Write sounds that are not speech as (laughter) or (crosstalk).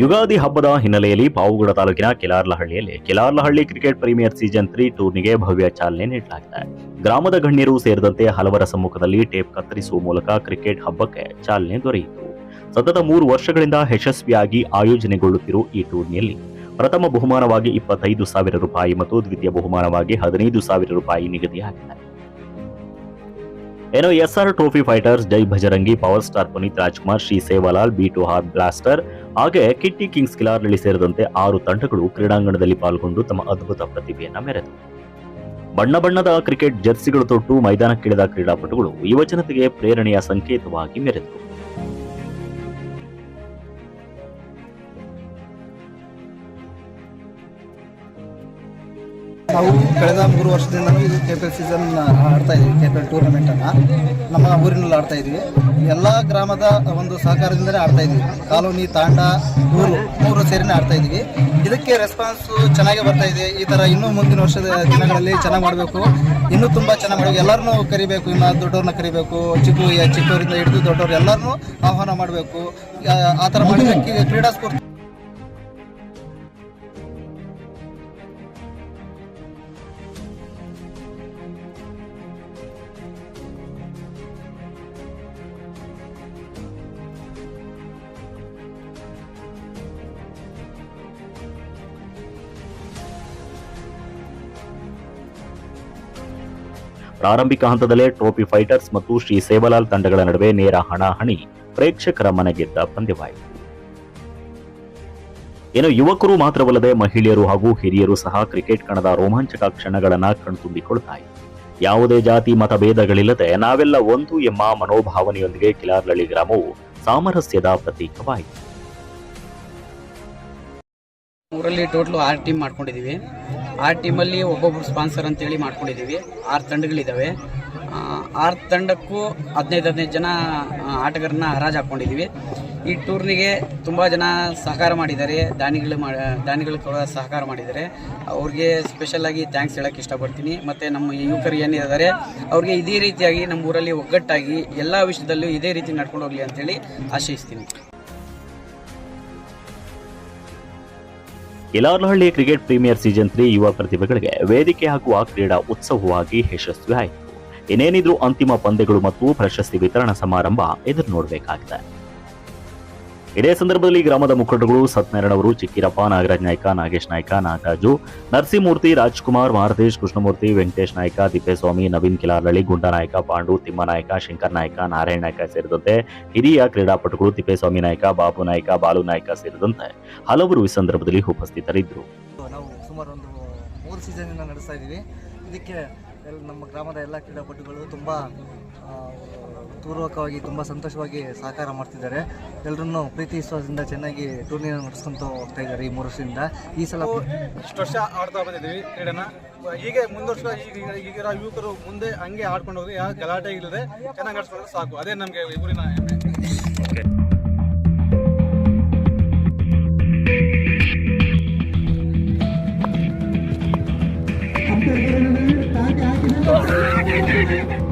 ಯುಗಾದಿ ಹಬ್ಬದ ಹಿನ್ನೆಲೆಯಲ್ಲಿ ಪಾವುಗಡ ತಾಲೂಕಿನ ಕೆಲಾರ್ಲಹಳ್ಳಿಯಲ್ಲಿ Kelarlahalli cricket premier season three ಟೂರ್ನಿಗೆ ಭವ್ಯ ಚಾಲನೆ ನೀಡಲಾಗಿದೆ. ಗ್ರಾಮದ ಗಣ್ಯರು ಸೇರಿದಂತೆ ಹಲವರ ಸಮ್ಮುಖದಲ್ಲಿ ಟೇಪ್ ಕತ್ತರಿಸುವ ಮೂಲಕ ಕ್ರಿಕೆಟ್ ಹಬ್ಬಕ್ಕೆ ಚಾಲನೆ ದೊರೆಯಿತು. ಸತತ ಮೂರು ವರ್ಷಗಳಿಂದ ಯಶಸ್ವಿಯಾಗಿ ಆಯೋಜನೆಗೊಳ್ಳುತ್ತಿರುವ ಈ ಟೂರ್ನಿಯಲ್ಲಿ ಪ್ರಥಮ ಬಹುಮಾನವಾಗಿ ಇಪ್ಪತ್ತೈದು ಸಾವಿರ ರೂಪಾಯಿ ಮತ್ತು ದ್ವಿತೀಯ ಬಹುಮಾನವಾಗಿ ಹದಿನೈದು ಸಾವಿರ ರೂಪಾಯಿ ನಿಗದಿಯಾಗಿದೆ. ಏನೋ SR trophy fighters, Jai Bhajarangi, power star Puneeth Rajkumar, Shri Sevalal B two ಹಾರ್ ಬ್ಲಾಸ್ಟರ್, ಹಾಗೆ ಕಿಟ್ಟಿ ಕಿಂಗ್ಸ್ ಕಿಲಾರ್ನಳ್ಳಿ ಸೇರಿದಂತೆ ಆರು ತಂಡಗಳು ಕ್ರೀಡಾಂಗಣದಲ್ಲಿ ಪಾಲ್ಗೊಂಡು ತಮ್ಮ ಅದ್ಭುತ ಪ್ರತಿಭೆಯನ್ನು ಮೆರೆದವು. ಬಣ್ಣ ಬಣ್ಣದ ಕ್ರಿಕೆಟ್ ಜರ್ಸಿಗಳು ತೊಟ್ಟು ಮೈದಾನಕ್ಕಿಳಿದ ಕ್ರೀಡಾಪಟುಗಳು ಯುವಜನತೆಗೆ ಪ್ರೇರಣೆಯ ಸಂಕೇತವಾಗಿ ಮೆರೆದರು ನಾವು ಕಳೆದ ಮೂರು ವರ್ಷದಿಂದ ಇದು ಕೆಪೆಲ್ ಸೀಸನ್ ಆಡ್ತಾ ಇದ್ದೀವಿ ಕೆ ಪಿ ಎಲ್ ಟೂರ್ನಮೆಂಟನ್ನು ನಮ್ಮ ಊರಿನಲ್ಲಿ ಆಡ್ತಾ ಇದ್ವಿ. ಎಲ್ಲ ಗ್ರಾಮದ ಒಂದು ಸಹಕಾರದಿಂದಲೇ ಆಡ್ತಾ ಇದ್ವಿ. ಕಾಲೋನಿ, ತಾಂಡ, ಊರು, ಮೂರು ಸೇರಿನೇ ಆಡ್ತಾ ಇದ್ವಿ. ಇದಕ್ಕೆ ರೆಸ್ಪಾನ್ಸು ಚೆನ್ನಾಗಿ ಬರ್ತಾ ಇದೆ. ಈ ಥರ ಇನ್ನೂ ಮುಂದಿನ ವರ್ಷದ ದಿನಗಳಲ್ಲಿ ಚೆನ್ನಾಗಿ ಮಾಡಬೇಕು. ಇನ್ನೂ ತುಂಬ ಚೆನ್ನಾಗಿ ಮಾಡಬೇಕು. ಎಲ್ಲರನ್ನೂ ಕರಿಬೇಕು. ಇನ್ನು ದೊಡ್ಡವ್ರನ್ನ ಕರಿಬೇಕು. ಚಿಕ್ಕ ಚಿಕ್ಕವರಿಂದ ಹಿಡಿದು ದೊಡ್ಡವ್ರು ಎಲ್ಲರನ್ನೂ ಆಹ್ವಾನ ಮಾಡಬೇಕು. ಆ ಥರ ಮಾಡಿದ ಕ್ರೀಡಾ ಸ್ಫೂರ್ತಿ ಪ್ರಾರಂಭಿಕ ಹಂತದಲ್ಲೇ ಟ್ರೋಫಿ ಫೈಟರ್ಸ್ ಮತ್ತು ಶ್ರೀ ಸೇವಲಾಲ್ ತಂಡಗಳ ನಡುವೆ ನೇರ ಹಣಾಹಣಿ ಪ್ರೇಕ್ಷಕರ ಮನೆಗೆದ್ದ ಪಂದ್ಯವಾಯಿತು. ಇನ್ನು ಯುವಕರು ಮಾತ್ರವಲ್ಲದೆ ಮಹಿಳೆಯರು ಹಾಗೂ ಹಿರಿಯರು ಸಹ ಕ್ರಿಕೆಟ್ ಕಣದ ರೋಮಾಂಚಕ ಕ್ಷಣಗಳನ್ನು ಕಣ್ತುಂಬಿಕೊಳ್ತಾ ಇತ್ತು ಯಾವುದೇ ಜಾತಿ ಮತಭೇದಗಳಿಲ್ಲದೆ ನಾವೆಲ್ಲ ಒಂದು ಎಂಬ ಮನೋಭಾವನೆಯೊಂದಿಗೆ ಕಿಲಾರ್ಲಳ್ಳಿ ಗ್ರಾಮವು ಸಾಮರಸ್ಯದ ಪ್ರತೀಕವಾಯಿತು. ಊರಲ್ಲಿ ಟೋಟ್ಲು ಆರು ಟೀಮ್ ಮಾಡ್ಕೊಂಡಿದ್ದೀವಿ. ಆರು ಟೀಮಲ್ಲಿ ಒಬ್ಬೊಬ್ರು ಸ್ಪಾನ್ಸರ್ ಅಂತೇಳಿ ಮಾಡ್ಕೊಂಡಿದ್ದೀವಿ. ಆರು ತಂಡಗಳಿದ್ದಾವೆ ಆ, ಆರು ತಂಡಕ್ಕೂ ಹದಿನೈದು ಹದಿನೈದು ಜನ ಆಟಗಾರನ್ನ ಹರಾಜು ಹಾಕ್ಕೊಂಡಿದ್ದೀವಿ ಈ ಟೂರ್ನಿಗೆ ತುಂಬ ಜನ ಸಹಕಾರ ಮಾಡಿದ್ದಾರೆ. ದಾನಿಗಳು ಮಾ ದಾನಿಗಳು ಕೂಡ ಸಹಕಾರ ಮಾಡಿದ್ದಾರೆ. ಅವ್ರಿಗೆ ಸ್ಪೆಷಲಾಗಿ ಥ್ಯಾಂಕ್ಸ್ ಹೇಳೋಕ್ಕೆ ಇಷ್ಟಪಡ್ತೀನಿ. ಮತ್ತು ನಮ್ಮ ಯುವಕರು ಏನಿದ್ದಾರೆ ಅವ್ರಿಗೆ ಇದೇ ರೀತಿಯಾಗಿ ನಮ್ಮ ಊರಲ್ಲಿ ಒಗ್ಗಟ್ಟಾಗಿ ಎಲ್ಲ ವಿಷಯದಲ್ಲೂ ಇದೇ ರೀತಿ ನಡ್ಕೊಂಡು ಹೋಗಲಿ ಅಂತೇಳಿ ಆಶಯಿಸ್ತೀನಿ Kilarlahalli cricket premier season three ಯುವ ಪ್ರತಿಭೆಗಳಿಗೆ ವೇದಿಕೆ ಹಾಕುವ ಕ್ರೀಡಾ ಉತ್ಸವವಾಗಿ ಯಶಸ್ವಿ ಆಯಿತು ಇನ್ನೇನಿದ್ರು ಅಂತಿಮ ಪಂದ್ಯಗಳು ಮತ್ತು ಪ್ರಶಸ್ತಿ ವಿತರಣಾ ಸಮಾರಂಭ ಎದುರು ನೋಡಬೇಕಾಗಿದೆ. ಇದೇ ಸಂದರ್ಭದಲ್ಲಿ ಗ್ರಾಮದ ಮುಖಂಡಗಳು ಸತ್ಯನಾರಾಯಣ ಅವರು, ಚಿಕ್ಕಿರಪ್ಪ, ನಾಗರಾಜ್ ನಾಯ್ಕ, ನಾಗೇಶ್ ನಾಯ್ಕ, ನಾಗರಾಜು, ನರಸಿಂಹಮೂರ್ತಿ, ರಾಜ್ಕುಮಾರ್, ಮಾರುತೇಶ್, ಕೃಷ್ಣಮೂರ್ತಿ, ವೆಂಕಟೇಶ್ ನಾಯ್ಕ ತಿಪ್ಪೇಸ್ವಾಮಿ ನವೀನ್ ಕಿಲಾರಳ್ಳಿ ಗುಂಡನಾಯ್ಕ ಪಾಂಡು ತಿಮ್ಮನಾಯ್ಕ ಶಂಕರ್ ನಾಯ್ಕ, ನಾರಾಯಣ ನಾಯ್ಕ ಸೇರಿದಂತೆ ಹಿರಿಯ ಕ್ರೀಡಾಪಟುಗಳು ತಿಪ್ಪೇಸ್ವಾಮಿ ನಾಯ್ಕ, ಬಾಬು ನಾಯ್ಕ, ಬಾಲು ನಾಯ್ಕ ಸೇರಿದಂತೆ ಹಲವರು ಈ ಸಂದರ್ಭದಲ್ಲಿ ಉಪಸ್ಥಿತರಿದ್ದರು. ನಾವು ಸುಮಾರು ಒಂದು ಮೂರು ಸೀಸನ್ ನಡೆಸ್ತಾ ಇದ್ದೀವಿ. ಇದಕ್ಕೆ ಎಲ್ಲ ನಮ್ಮ ಗ್ರಾಮದ ಎಲ್ಲ ಕ್ರೀಡಾಪಟುಗಳು ತುಂಬ ಪೂರ್ವಕವಾಗಿ ತುಂಬ ಸಂತೋಷವಾಗಿ ಸಹಕಾರ ಮಾಡ್ತಿದ್ದಾರೆ. ಎಲ್ಲರನ್ನೂ ಪ್ರೀತಿ ವಿಶ್ವಾಸದಿಂದ ಚೆನ್ನಾಗಿ ಟೂರ್ನಿಯನ್ನು ನಡೆಸ್ಕೊಂತ ಹೋಗ್ತಾ ಇದ್ದಾರೆ ಈ ಮೂರು ವರ್ಷದಿಂದ. ಈ ಸಲ ಇಷ್ಟು ವರ್ಷ ಆಡ್ತಾ ಬಂದಿದ್ದೀವಿ ಕ್ರೀಡೆನ. ಹೀಗೆ ಮುಂದುವರ್ಷ ಈಗ ಈಗಿರೋ ಯುವಕರು ಮುಂದೆ ಹಂಗೆ ಆಡ್ಕೊಂಡು ಹೋಗಿ ಯಾವ ಗಲಾಟೆ ಇಲ್ಲದೆ ಚೆನ್ನಾಗಿ ಆಡ್ಸ್ಕೊಂಡ್ರೆ ಸಾಕು. ಅದೇ ನಮಗೆ ಊರಿನ ಹೆಮ್ಮೆ. Oh, (laughs)